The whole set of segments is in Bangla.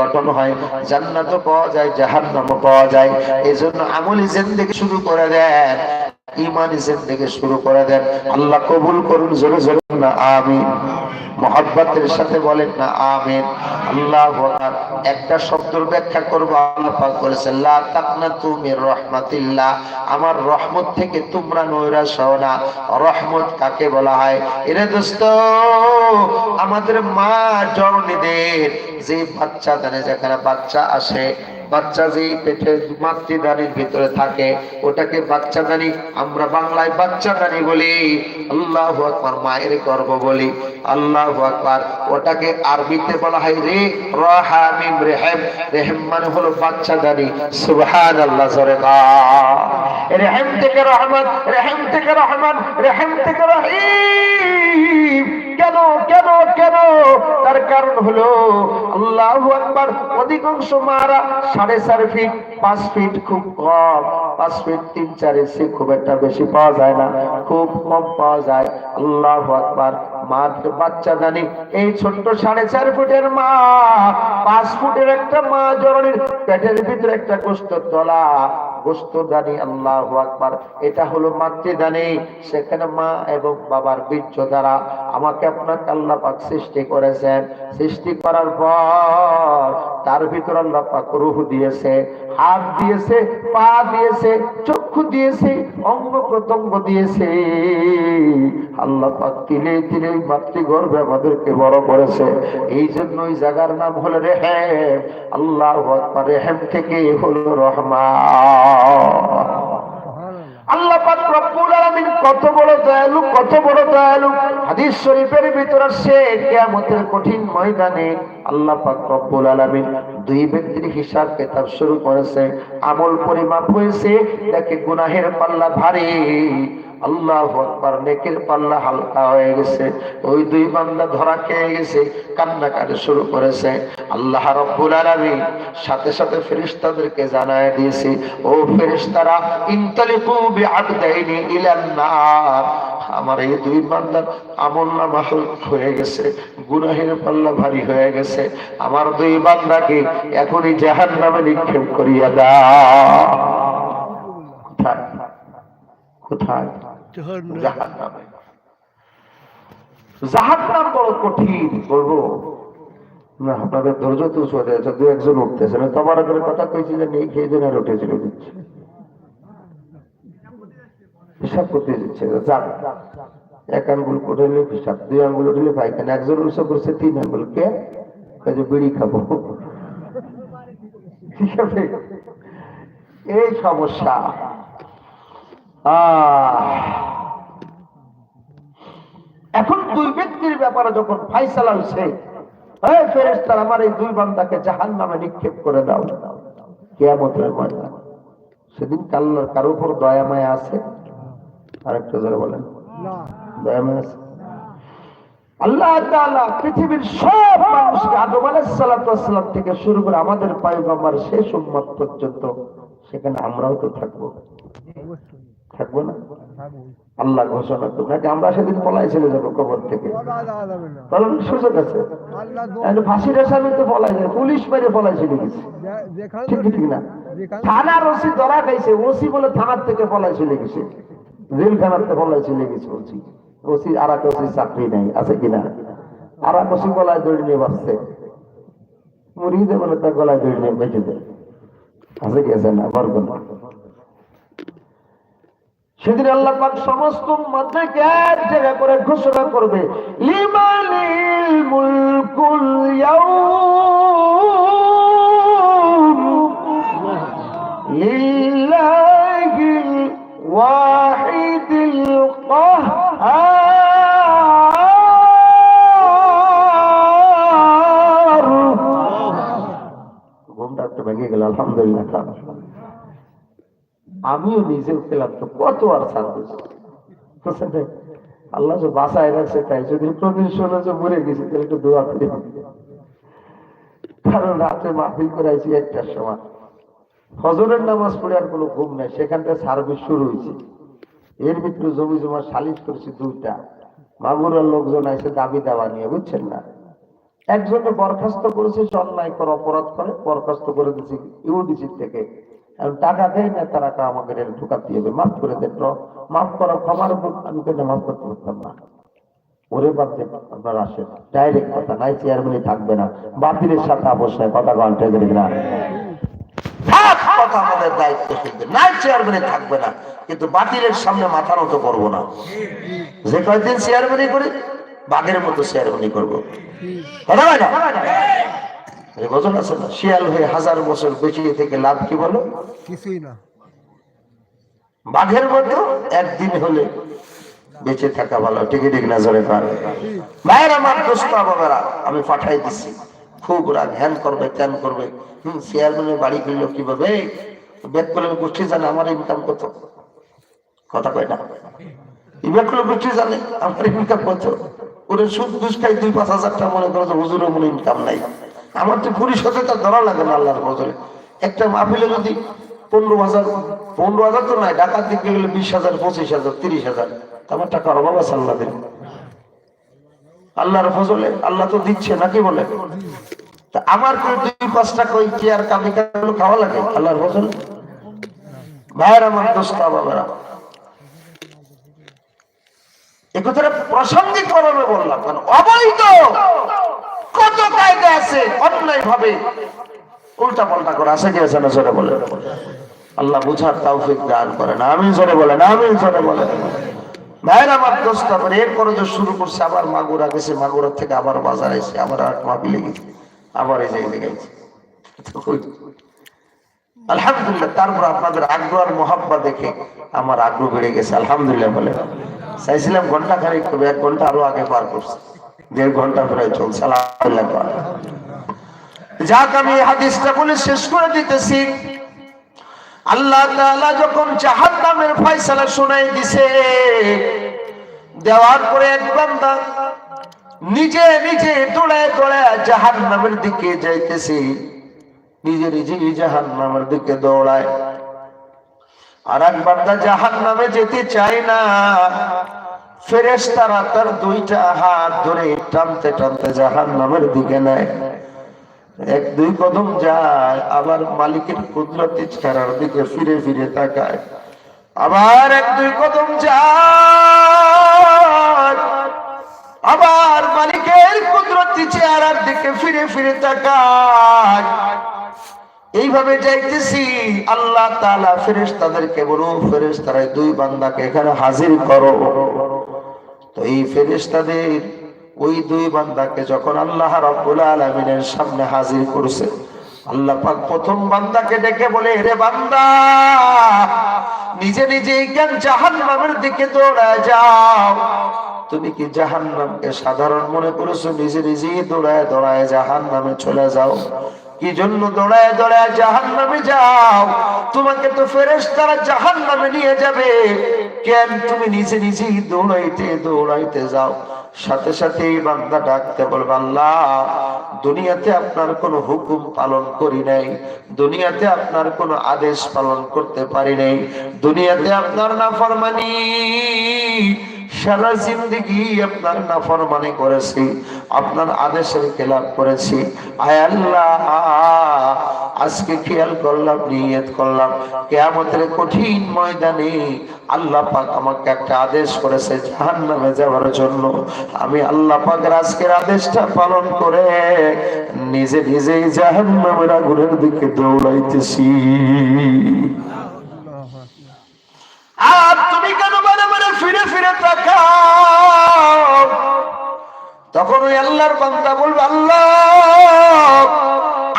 গঠন হয়। জান্নাতও পাওয়া যায়, জাহান্নামও পাওয়া যায়। এই জন্য আমল থেকে শুরু করে দেন ইমান ইজেন থেকে শুরু করে দেন। আল্লাহ কবুল করুন, জোরে জোরে না সাথে বলেন না আল্লাহ। একটা ব্যাখ্যা আল্লাহ পাক বলেছেন, লা আমার রহমত থেকে তোমরা হও না। রহমত কাকে বলা হয়? এরে দোস্ত, আমাদের মা জননীদের, যে বাচ্চা দানে যেখানে বাচ্চা আসে বাচ্চা যেই পেটে মাতৃদানির ভিতরে থাকে, ওটাকে বাচ্চাদানি আমরা বাংলায় বাচ্চাদানি বলি। আল্লাহ আকবার, মায়ের গর্ব বলি। আল্লাহ আকবার, ওটাকে আরবিতে বলা হয় রে রহামিম রেহেম। রেহেম মানে হলো বাচ্চাদানি সুবহান আল্লাহ জোরে রেহেম থেকে রহমান, রেহেম থেকে রহমান, রেহেম থেকে রহিম। কেন কেন কেন? তার কারণ হলো আল্লাহ আকবার। অধিকাংশ মারা সাড়ে চার ফিট পাঁচ ফিট খুব কম। পাঁচ ফিট তিন চার ইঞ্চি খুব একটা বেশি পাওয়া যায় না। খুব কম পাওয়া যায়। আল্লাহ আকবার। মার বাচ্চা জানি এই ছোট্ট সাড়ে চার ফুটের মা, পাঁচ ফুটের একটা মা, জননীর পেটের ভিতরে একটা গোস্ত তলা গোস্ত আল্লাহ আকবার। এটা হলো মাতৃদানি সেখানে মা এবং বাবার বীর্য দ্বারা আমাকে আপনাকে আল্লাহ পাক সৃষ্টি করেছেন। সৃষ্টি করার পর তার ভিতর আল্লাহ পাক রুহ দিয়েছে, হাত দিয়েছে, পা দিয়েছে চক্ষু দিয়েছে অঙ্গ প্রত্যঙ্গ দিয়েছে। আল্লাহ পাক তিলে মাতৃগর্ভে আমাদেরকে বড় করেছে। এই জন্য ওই জায়গার নাম হলো রেহেম। আল্লাহ রেহেম থেকে হলো রহমান। আল্লাহ পাক কত বড় দয়ালু, কত বড় দয়ালু। হাদিস শরীফের ভিতরে সে কঠিন ময়দানে আল্লাহ পাক রব্বুল দুই ব্যক্তির হিসাব কিতাব শুরু করেছে। আমল পরিমাপ হয়েছে, দেখে গুনাহের পাল্লা ভারী। আল্লাহ আকবার, নেকের পাল্লা হালকা হয়ে গেছে। ওই দুই বান্দা ধরা খেয়ে গেছে, কান্নাকাটি শুরু করেছে। আল্লাহ রব্বুল আলামিন সাথে সাথে ফেরেশতাদেরকে জানায় দিয়েছে, ও ফেরেশতারা, ইনতালিকু বিআবদাইনি ইলান নার। আমার এই দুই বান্দার আমল নামা হয়ে গেছে, গুনাহের পাল্লা ভারী হয়ে গেছে। আমার দুই বান্দাকে এখনই জাহান্নামে নিক্ষেপ করিয়া দাও। কোথায়? কোথায় জাহান্নামে। জাহান্নাম বড় কঠিন বলব। না আপনাদের ধৈর্য তো চলে আছে দু একজন উঠতেছে না। তোমার কথা কইছি যে নেই খেয়ে জনের উঠে চলে দিচ্ছে হিসাব করতে দিচ্ছে যাক। এক আঙ্গুল নিলে হিসাব দুই আঙ্গুল উঠলে পাইখানা একজন উৎসব করছে তিন আঙ্গুল। কে? বিড়ি খাব। ঠিক আছে এই সমস্যা। এখন দুই ব্যক্তির ব্যাপারে যখন ফাইসালা হয়েছে, এই ফেরেশতার আমার এই দুই বান্দাকে জাহান নামে নিক্ষেপ করে দাও। কেয়ামতের ময়দান। সেদিন কাল্লার কারও উপর দয়া মায়া আছে? আরেকটা ধরে বলেন। দয়া মায়া আছে? আল্লাহ পৃথিবীর সব মানুষকে আদম আলাইহিস সালাতু ওয়াস সালাম থেকে শুরু করে আমাদের পয়গম্বর শেষ উম্মত পর্যন্ত সেখানে আমরাও তো থাকব। থাকব না। আল্লাহ ঘোষণা তো নাকি আমরা সেদিন পলাই চলে যাব কবর থেকে। কারণ সুযোগ আছে? ফাঁসির আসামি তো পলাই যায় পুলিশ মেরে পলাই চলে গেছে। ঠিক ঠিক না থানার ওসি ধরা খাইছে ওসি বলে থানার থেকে পলাই চলে গেছে। জেলখানার থেকে পলাই চলে গেছে ওসি। ওসি আর এক ওসি চাকরি নাই আছে কিনা? আর এক ওসি গলায় দড়ি নিয়ে বাঁচছে। মুড়িয়ে দেবে না তার গলায় দড়ি নিয়ে বেঁচে দেয় আছে কি আছে না? বরকত। না সেদিন আল্লাহ পাক সমস্ত উম্মতকে এক জায়গা করে ঘোষণা করবে, লিমানিল মুলকুল ইয়াউম লিল্লাহিল ওয়াহিদিল কাহ্হার ঘুমটা একটু ভেঙে গেল, আলহামদুলিল্লাহ। আমিও নিজে পেলাম তো কত আর সার্ভিস আল্লাহ যে বাসায় রাখছে তাই যদি প্রতিদিন শোনা যে মরে গেছি, তাহলে একটু দোয়া করি। কারণ রাতে মাহফিল করাইছি একটার সময়। ফজরের নামাজ পড়ে আর কোনো ঘুম নাই সেখান থেকে সার্ভিস শুরু হয়েছে। এর ভিতরে জমি জমা সালিশ করছি দুইটা। মাগুরার লোকজন আছে দাবি দাওয়া নিয়ে, বুঝছেন না? একজনে বরখাস্ত করেছে সে অন্যায় করে, অপরাধ করে, বরখাস্ত করে দিয়েছে ইউডিসির থেকে। টাকা দেয় না, তারা আমাকে এটা ঢুকাতে হবে মাফ করে দেন মাফ করা ক্ষমার উপর আমি কেন মাফ করতে পারতাম না? ওরে বাদ আপনার আসেন। ডাইরেক্ট কথা নাই, চেয়ারম্যানই থাকবে না। বাতিলের সাথে অবশ্যই কথা ঘণ্টা করে না আমাদের দায়িত্ব নাই চেয়ারম্যানে থাকবে না। কিন্তু বাতিলের সামনে মাথা নত করব না। যে কয়েকদিন চেয়ারম্যানই করি, বাঘের মতো চেয়ারম্যানই করব। বোঝন আছে না? শিয়াল হয়ে হাজার বছর বেঁচে থেকে লাভ কি বলো? কিছুই না। বাঘের মতো একদিন হলে বেঁচে থাকা ভালো। টিকি ঠিক নজরে পার ভাইয়ের আমার দোস্ত বাবারা আমি পাঠাই দিচ্ছি খুব রাগ হ্যান করবে ত্যান করবে। হম চেয়ারম্যানের বাড়ি ফিরলো কীভাবে? ব্যাক করলে গোষ্ঠী জানে আমার ইনকাম কত? কথা কয় না? ব্যাক করলে গোষ্ঠী জানে আমার ইনকাম কত? ওরে সুদ ঘুষ খাই দুই পাঁচ হাজার টাকা মনে করো হুজুরের মনে ইনকাম নাই। আমার তো পরিশোধে তার ধরা লাগে না আল্লাহর ফজলে। একটা মাহফিলে যদি পনেরো হাজার পনেরো হাজার তো নাই ঢাকার দিকে গেলে বিশ হাজার, পঁচিশ হাজার, তিরিশ হাজার। আমার টাকার অভাব আছে আল্লাহ আল্লাহর ফজলে, আল্লাহ তো দিচ্ছে, নাকি বলে? তা আমার করে দুই কামি খাওয়া লাগে, আল্লাহর ফজলে। আমার দোস্ত বাবারা। করবে বললাম, কারণ অবৈধ। কত কায়দা আছে? অন্যায় ভাবে উল্টা পাল্টা না বলে? আল্লাহ বুঝার দান আমি আমি ভাইয়ের আমার দোস্ত আবার এর করে যে শুরু করছে, আবার মাগুরা গেছে, মাগুরা থেকে আবার বাজার এসে আবার আট গেছে, আবার এই জায়গায় গেছে। আলহামদুলিল্লাহ, তারপর আপনাদের আগ্রহ আর মহাব্বা দেখে আমার আগ্রহ বেড়ে গেছে, আলহামদুলিল্লাহ বলে। চাইছিলাম ঘণ্টা খানিক এক ঘণ্টা আরও আগে পার করছে। দেড় ঘণ্টা প্রায় চলছে। যাক, আমি হাদিসটা বলে শেষ করে দিতেছি। আল্লাহ যখন জাহান্নামের ফয়সালা শোনাই দিছে, দেওয়ার পরে এক নিজে নিজে দৌড়ায় দৌড়ায় জাহান্নামের দিকে যাইতেছে। নিজে নিজেই জাহান্নামের দিকে দৌড়ায়। আর এক বান্দা জাহান্নামে যেতে চায় না। ফেরেশতারা তার দুইটা হাত ধরে টানতে টানতে জাহান্নামের দিকে নেয়। এক, দুই কদম যায়, আবার মালিকের কুদরতি ছাড়ার দিকে ফিরে ফিরে তাকায়। আবার এক, দুই কদম যায়, আবার মালিকের কুদরতি চেহারার দিকে ফিরে ফিরে তাকায়। এইভাবে যাইতেছি, আল্লাহ তাআলা ফেরেশতাদেরকে বলো ফেরেশতারা দুই বান্দাকে এখানে হাজির করো। তো এই ফেরেশতাদের ওই দুই বান্দাকে যখন আল্লাহ রাব্বুল আলামিনের সামনে হাজির করছে, আল্লাহ পাক প্রথম বান্দাকে ডেকে বলে রে বান্দা, নিজে নিজে জ্ঞান জাহান্নামের দিকে দৌড়ায় যাও? তুমি কি জাহান্নামকে সাধারণ মনে করেছ? নিজে নিজেই দৌড়ায় দৌড়ায় জাহান্নামে চলে যাও। কি জন্য দৌড়ায় দৌড়ায় জাহান্নামে যাও? তোমাকে তো ফেরেশতারা জাহান্নামে নিয়ে যাবে। কেন তুমি নিজে নিজেই দৌড়াইতে দৌড়াইতে যাও? সাথে সাথে এই বান্দা ডাকতে বলবে, আল্লাহ, দুনিয়াতে আপনার কোনো হুকুম পালন করি নাই। দুনিয়াতে আপনার কোনো আদেশ পালন করতে পারি নাই। দুনিয়াতে আপনার না ফরমানি সারা জিন্দগি আপনার নাফরমানি করেছি, আপনার আদেশের খেলাপ করেছি। আয় আল্লাহ, আজকে খেয়াল করলাম, নিয়ত করলাম। কেয়ামতের কঠিন ময়দানে আল্লাহ পাক আমাকে একটা আদেশ করেছে জাহান্নামে যাওয়ার জন্য। আমি আল্লাহ পাকের আজকের আদেশটা পালন করে নিজে নিজেই জাহান্নামের আগুনের দিকে দৌড়াইতেছি। আর তুমি কেন বারে বারে ফিরে ফিরে তাকাও? তখন ওই আল্লাহর বান্দা বলবে, আল্লাহ,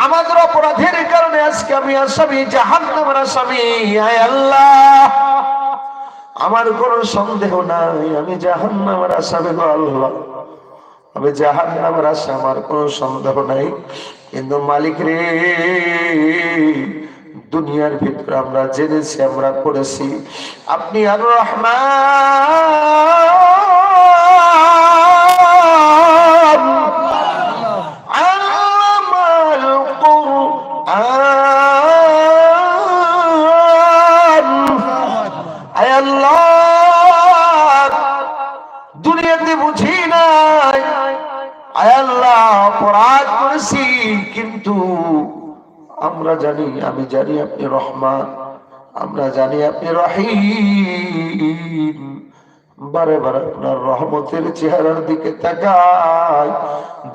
আমাদের অপরাধের কারণে আজকে আমি আসামি, জাহান্নামের আসামি। আয় আল্লাহ, আমার কোনো সন্দেহ নাই, আমি জাহান্নামের আসামি গো আল্লাহ। আমি জাহান্নামের আশা আমার কোনো সন্দেহ নাই। কিন্তু মালিক রে দুনিয়ার ভিতরে আমরা জেনেছি, আমরা করেছি আপনি আর রহমান। আয় আল্লাহ, দুনিয়াতে বুঝি নাই। আয় আল্লাহ পড়া আমরা জানি আমি জানি আপনি রহমান, আমরা জানি আপনি রহিম। বারে বারে আপনার রহমতের চেহারার দিকে তাকাই,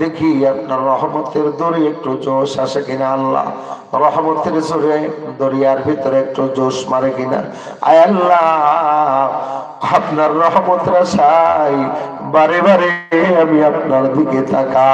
দেখি আপনার রহমতের দড়ি একটু জোশ আসে কিনা আল্লাহ। রহমতের জোরে দরিয়ার ভিতরে একটু জোশ মারে কিনা। আয় আল্লাহ, আপনার রহমত রাশাই, বারে বারে আমি আপনার দিকে তাকাই।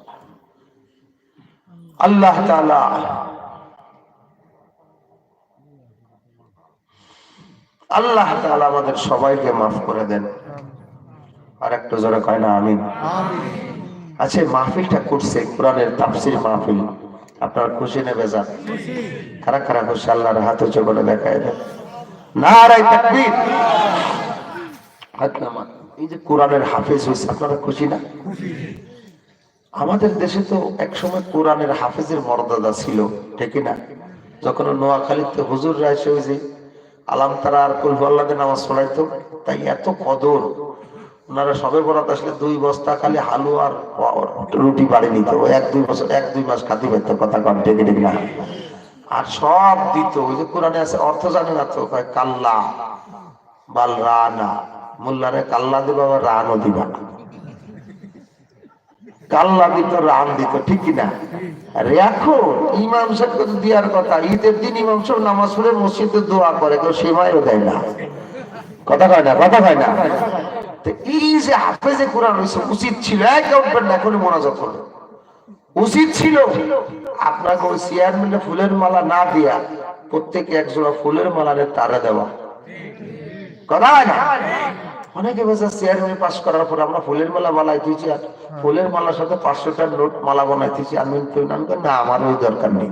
আল্লাহ আল্লাহ তাআলা আমাদের সবাইকে মাফ করে দেন। আর একটু জোরে কয় না, আমিন। আচ্ছা মাহফিলটা করছে, কোরআনের তাফসির মাহফিল। আপনার খুশি নেবে যান খারা খারা খুশি? আল্লাহর হাত উঁচু করে দেখায় দেন। এই যে কোরআনের হাফেজ হয়েছে, আপনারা খুশি না? আমাদের দেশে তো একসময় কোরআনের হাফেজের মর্যাদা ছিল, ঠিক না? যখন নোয়াখালীতে হুজুর রায় ওই যে আলাম তারা আর কুলফাল্লাদের নামাজ পড়াইতো, তাই এত কদর। ওনারা সবে বরাত আসলে দুই বস্তা খালি হালু আর রুটি বাড়ি নিত। এক দুই বছর, এক দুই মাস খাতি পেত, কথা টেকে টেকে না আর সব দিত, ওই যে কোরআনে আছে, অর্থ জানে না তো কাল্লা, বাল রানা, মোল্লারে কাল্লা দিবা আবার রানও দিবা। কাল্লা দিত রান দিত, ঠিক না আর এখন ইমাম সাহেব তো দেওয়ার কথা, ঈদের দিন ইমাম সাহেব নামাজ পড়ে মসজিদে দোয়া করে, কেউ সেমাইও দেয় না। কথা কয় না, কথা কয় না? এই যে হাফেজে কোরআন হয়েছে উচিত ছিল উঠবেন না, এখনই মোনাজাত করবে উচিত ছিল, আপনাকে ওই চেয়ারম্যানে ফুলের মালা না দিয়া প্রত্যেকে এক জোড়া ফুলের মালারে তারা দেওয়া। কথা হয় না? অনেকে বেশি চেয়ারম্যান পাস করার পর আমরা ফুলের মালা বালাই দিয়েছি আর ফুলের মালার সাথে পাঁচশোটার নোট মালা বানাইতেছি। আমি না আমার ওই দরকার নেই।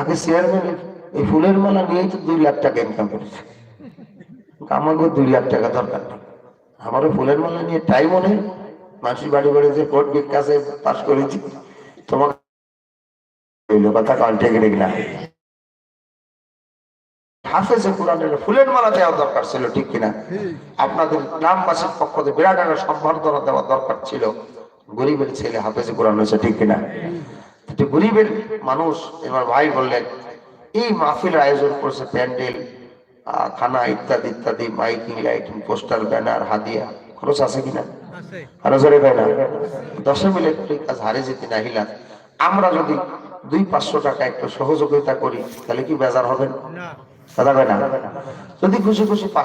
আগে চেয়ারম্যান এই ফুলের মালা নিয়েই তো দুই লাখ টাকা ইনকাম করেছে। আমাকে দুই লাখ টাকা দরকার নেই। আমারও ফুলের মালা নিয়ে টাইম নেই। মানুষের বাড়ি বাড়ি যে কোর্ট বিকাশে পাস করেছি তোমাকে কথা কন্টেক্ট না হাফেজে কোরআনের ফুলের মালা দেওয়া দরকার ছিল ঠিক কিনা? আপনাদের গ্রামবাসীর পক্ষ থেকে বিরাট একটা সম্বর্ধনা দেওয়া দরকার ছিল। গরিবের ছেলে হাফেজে কোরআন হয়েছে ঠিক কিনা? গরিবের মানুষ এবার ভাই বললেন এই মাহফিলের আয়োজন করছে প্যান্ডেল খানা ইত্যাদি ইত্যাদি মাইকিং লাইটিং পোস্টার ব্যানার হাদিয়া। খরচ আছে কিনা? আরও জোরে কয় না। দশে মিলে কাজ হারে যেতে না হিলা আমরা যদি দুই পাঁচশো টাকা একটু সহযোগিতা করি তাহলে কি বেজার হবেন কথা কয় না যদি খুশি খুশি পাঁচশো